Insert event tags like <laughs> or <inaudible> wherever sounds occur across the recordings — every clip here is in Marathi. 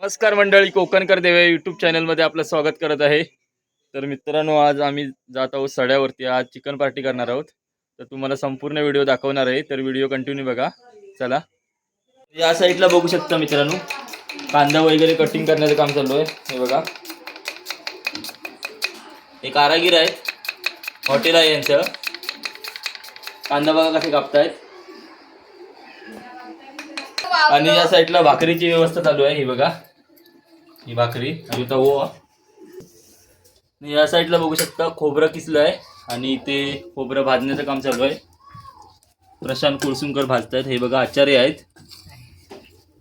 नमस्कार मंडळी कोकणकर देवे यूट्यूब चॅनलमध्ये आपलं स्वागत करत आहे. तर मित्रांनो आज आम्ही जात आहोत सड्यावरती. आज चिकन पार्टी करणार आहोत. तर तुम्हाला संपूर्ण व्हिडिओ दाखवणार आहे. तर व्हिडिओ कंटिन्यू बघा. चला. या साईडला बघू शकता मित्रांनो. कांदा वगैरे कटिंग करण्याचं काम चालू आहे. हे बघा. हे कारागीर आहेत. हॉटेल आहे यांचं. कांदा बघा कसे कापतायत. आणि या साईडला भाकरीची व्यवस्था चालू आहे. ही बघा. ही भाकरी आणि इथं ओवा. या साईडला बघू शकता खोबरं किसलं आहे आणि इथे खोबरं भाजण्याचं काम चालू आहे. प्रशांत कुळसुंकर भाजतायत. हे बघा आचार्य आहेत.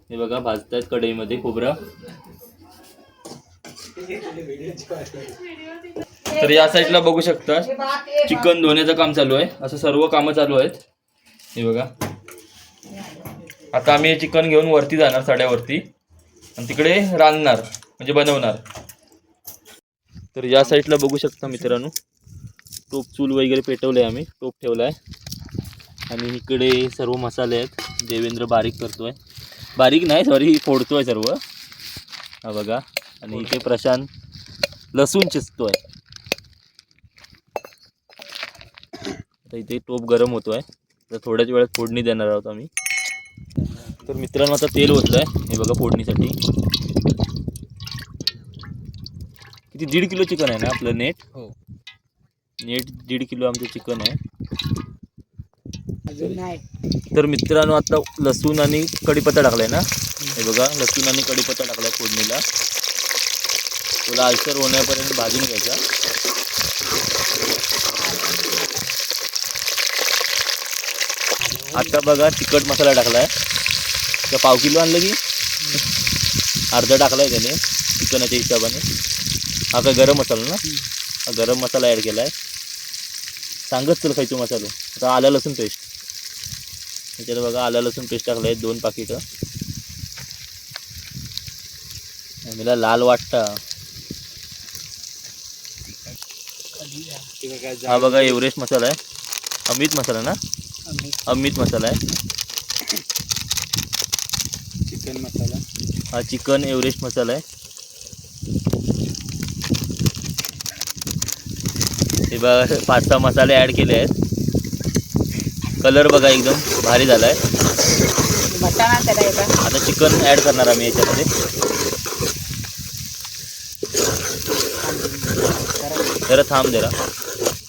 हे बघा भाजतायत कढईमध्ये खोबरं. तर या साईडला बघू शकता चिकन धुण्याचं काम चालू आहे. असं सर्व कामं चालू आहेत. हे बघा. आता आम्ही हे चिकन घेऊन वरती जाणार साड्यावरती. आणि तिकडे रांधणार म्हणजे बनवणार. तर या साईडला बघू शकता मित्रांनो टोप चूल वगैरे आहे आम्ही टोप ठेवला आहे आणि इकडे सर्व मसाले आहेत देवेंद्र बारीक करतोय. बारीक नाही सॉरी फोडतोय सर्व. हा बघा आणि इथे प्रशांत लसूण चिचतोय आता इथे टोप गरम होतोय. तर थोड्याच वेळात फोडणी देणार आहोत आम्ही. तर मित्रांनो आता तेल ओतलंय. हे बघा फोडणीसाठी. किती दीड किलो चिकन आहे ना आपलं नेट? हो. नेट दीड किलो आमचं चिकन आहे. अजून नाही. तर मित्रांनो आता लसूण आणि कढीपत्ता टाकलाय ना? हे बघा लसूण आणि कढीपत्ता टाकलाय फोडणीला. तो लालसर होण्यापर्यंत भाजून घ्यायचा. आता बघा तिखट मसाला टाकलाय. तर पाव किलो आणलं की? अर्धा टाकलाय त्याने चिकनाच्या हिशोबाने. हा काय गरम मसाला ना? हा गरम मसाला ॲड केलाय. सांगत चल खायचो मसालो. आता आला लसूण पेस्ट त्याच्यात बघा आला लसूण पेस्ट टाकलं आहे दोन पाकिटं. मला लाल वाटता. हा बघा एव्हरेस्ट मसाला आहे. अमित मसाला ना? अमित मसाला आहे. चिकन मसाला. हा चिकन एव्हरेस्ट मसाला आहे. हे बघा पाच सहा मसाले ॲड केले आहेत. कलर बघा एकदम भारी झाला आहे आता चिकन ॲड करणार आम्ही याच्यामध्ये. जरा थांब जरा.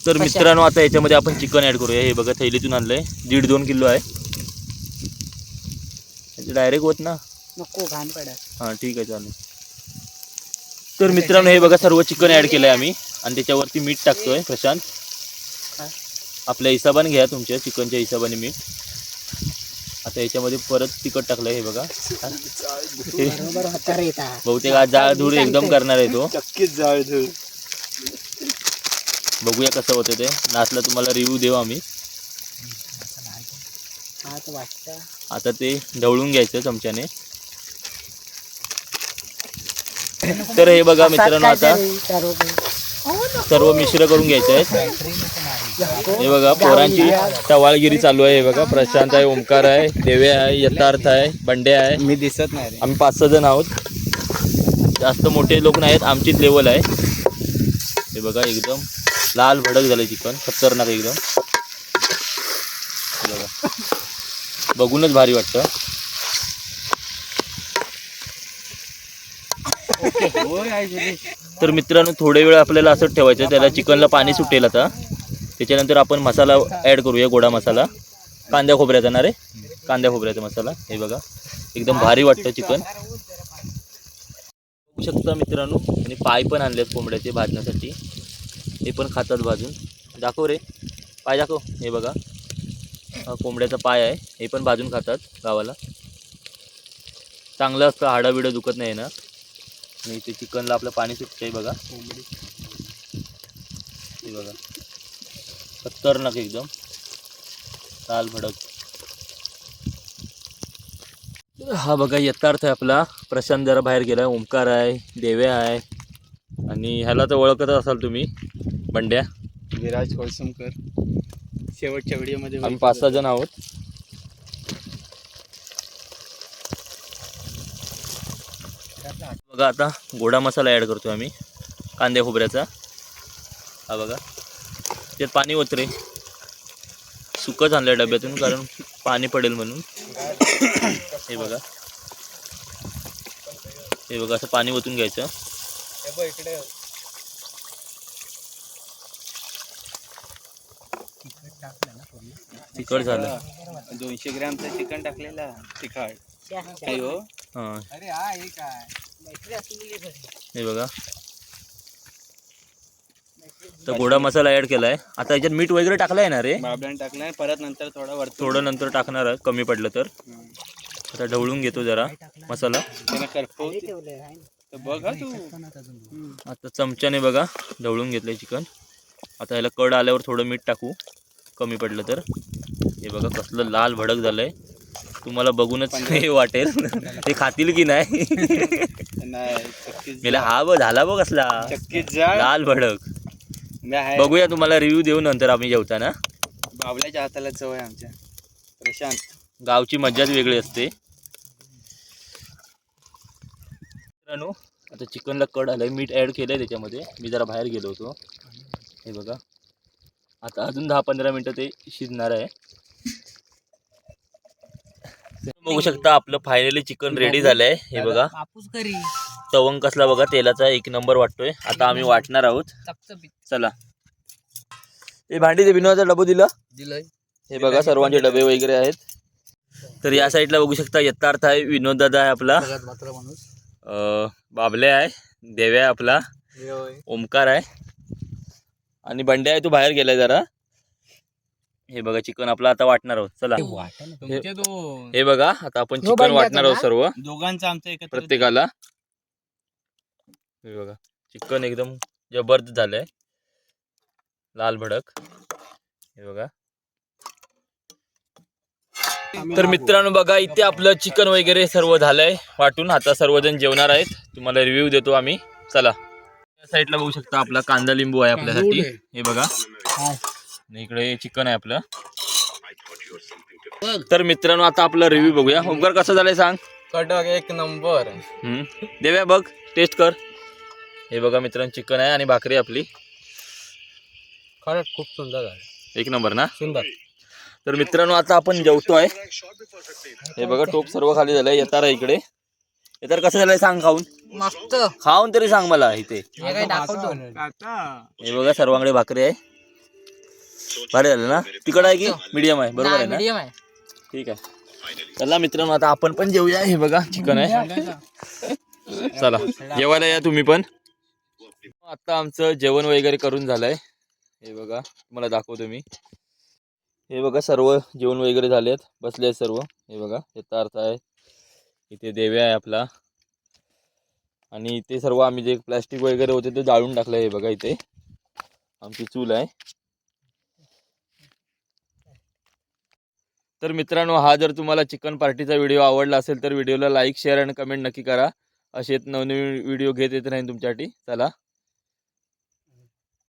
तर मित्रांनो आता याच्यामध्ये आपण चिकन ॲड करूया. हे बघा थैलीतून आणलंय. दीड दोन किलो आहे. डायरेक्ट होत ना? नको घाण पडत हां ठीक आहे चालेल. तर मित्रांनो हे बघा सर्व चिकन ॲड केलं आहे आम्ही. आणि त्याच्यावरती मीठ टाकतोय प्रशांत. काय? आपल्या हिशोबाने घ्या तुमच्या चिकनच्या हिशोबाने मीठ. आता याच्यामध्ये परत तिखट टाकलं हे बघा. हा? बरोबर बहुतेक आज जाळ धूळ एकदम करणार आहे तो. नक्कीच जाळ बघूया कसं होतं ते. नाचला तुम्हाला रिव्ह्यू देऊ आम्ही. हात वाटतं. आता ते ढवळून घ्यायचं चमच्याने. <laughs> तर हे बघा मित्रांनो आता. सर्व मिश्र करून घ्यायचं आहे हे बघा पोरांची टवाळगिरी चालू आहे हे बघा. प्रशांत आहे ओमकार आहे देवे आहे यथार्थ आहे बंडे आहे. मी दिसत नाही आम्ही पाच सहा जण आहोत. जास्त मोठे लोक नाहीत आमचीच लेवल आहे. हे बघा एकदम लाल भडक झालं चिकन खतरनाक एकदम. हे बघा. बघूनच भारी वाटतं. तर मित्रांनो थोडे वेळ आपल्याला असंच ठेवायचं त्याला चिकनला पाणी सुटेल आता. त्याच्यानंतर आपण मसाला ॲड करूया गोडा मसाला. कांद्या खोबऱ्याचा ना रे? कांद्या खोबऱ्याचा मसाला. हे बघा. एकदम भारी वाटतं चिकन. बघू शकता मित्रांनो आणि पाय पण आणलेत कोंबड्याचे भाजण्यासाठी. हे पण खातात भाजून. दाखव रे. पाय दाखव. हे बघा. हा कोंबड्याचा पाय आहे. हे पण भाजून खातात गावाला. चांगलं असतं. हाडं बिडं दुखत नाही ना. आणि इथे चिकनला आपलं पाणी सुटतंय बघा. हे बघा. खतरनाक एकदम. लाल भडक. हा बघा यथार्थ आहे आपला प्रशांत जरा बाहेर गेला ओंकार आहे देव्या आहे. आणि ह्याला तर ओळखत असाल तुम्ही बंड्या. विराज कोळसमकर. शेवटच्या व्हिडिओमध्ये आम्ही पाच सहा जण आहोत. बघा आता गोडा मसाला ॲड करतो आम्ही कांद्या खोबऱ्याचा. हा बघा. त्यात पाणी ओतरे. सुकच आणलं डब्यातून कारण पाणी पडेल म्हणून. हे बघा. हे बघा असं पाणी ओतून घ्यायचं. हे तिखट झालं. दोनशे ग्रॅमचं चिकन टाकलेला तिखट. काय हो. हां. अरे हा हे काय? हे बघा. तर गोडा मसाला ॲड केलाय. आता याच्यात मीठ वगैरे टाकलं आहे ना रे? बाबड्याने टाकलाय परत नंतर थोडा वरतो थोडं नंतर टाकणार आहे, कमी पडलं तर. आता ढवळून घेतो जरा मसाला. बघ तू. आता चमच्याने बघा ढवळून घेतलंय चिकन. आता ह्याला कड आल्यावर थोडं मीठ टाकू कमी पडलं तर. हे बघा कसलं लाल भडक झालंय. तुम्हाला बघूनच हे वाटेल. ते खातील की नाही? <laughs> नाही गेला हा बघ झाला बघ चक्कीत जा. लाल भडक. मी आहे. बघूया तुम्हाला रिव्ह्यू देऊ नंतर आम्ही जेवताना बाबल्याच्या हाताला चव आहे आमच्या. प्रशांत. गावची मज्जाच वेगळी असते. मित्रांनो आता चिकनला कड आलंय. मीठ ॲड केलंय त्याच्यामध्ये. मी जरा बाहेर गेलो होतो. हे बघा. आता अजून दहा पंधरा मिनटं ते शिजणार आहे. बघू शकता आपलं फायनली चिकन रेडी झालंय. हे बघा. कापूस करी तवंग कसला बघा तेलाचा एक नंबर वाटतोय. आता आम्ही वाटणार आहोत. चला. हे भांडी ते बिनवाचा डबो दिला. दिलंय. हे बघा सर्वांचे डबे वगैरे आहेत. तर या साईडला बघू शकता यथार्थ आहे विनोद दादा आहे आपला. सगळ्यात मात्र माणूस. अं, बाबले आहे देव्या आहे आपला. ओमकार आहे. आणि बंड्या आहे तू बाहेर गेलाय जरा. हे बघा चिकन आपलं आता वाटणार आहोत. चला. तुमचे दोन. हे बघा आता आपण चिकन वाटणार आहोत? सर्व. दोघांचं आमचं एकत्र प्रत्येकाला. हे बघा चिकन एकदम जबरदस्त झालंय. लाल भडक. हे बघा. तर मित्रांनो बघा इथे आपलं चिकन वगैरे सर्व झालंय. वाटून आता सर्वजण जेवणार आहेत. तुम्हाला रिव्ह्यू देतो आम्ही. चला. या साईडला बघू शकता आपला कांदा लिंबू आहे आपल्यासाठी. हे बघा. इकडे चिकन आहे आपलं. तर मित्रांनो आता आपला रिव्ह्यू बघूया. ओमकार कसं झालंय सांग? कडक एक नंबर. हम्म. देव्या बघ टेस्ट कर. हे बघा मित्रांनो चिकन आहे आणि भाकरी आपली. खरंच खूप सुंदर झालं. एक नंबर ना? सुंदर. तर मित्रांनो आता आपण जेवतोय. हे बघा टोप सर्व खाली झालंय. येतार आहे इकडे. येतार कसं झालंय सांग खाऊन? मस्त. खाऊन तरी सांग मला इथे. हे बघा सर्वांकडे भाकरी आहे. भारी झालं ना? तिकड आहे की? मीडियम आहे. बरोबर आहे ना? मीडियम आहे. ठीक आहे. चला मित्रांनो आता आपण पण जेवूया हे बघा चिकन आहे. चला जेवायला या तुम्ही पण. आता आमचं जेवण वगैरे करून झालंय. हे बघा तुम्हाला दाखवतो मी. हे बघा सर्व जेवण वगैरे झाले आहेत बसले आहेत सर्व. हे बघा याचा अर्थ आहे. इथे देव्या आहे आपला. आणि इथे सर्व आम्ही जे प्लॅस्टिक वगैरे होते ते जाळून टाकलं हे बघा इथे. आमची चूल आहे. तर मित्रांनो हा जर तुम्हाला चिकन पार्टीचा व्हिडिओ आवडला असेल तर व्हिडिओला लाईक शेअर आणि कमेंट नक्की करा. असेच नवनवीन व्हिडिओ घेत येत राहीन तुमच्यासाठी. चला.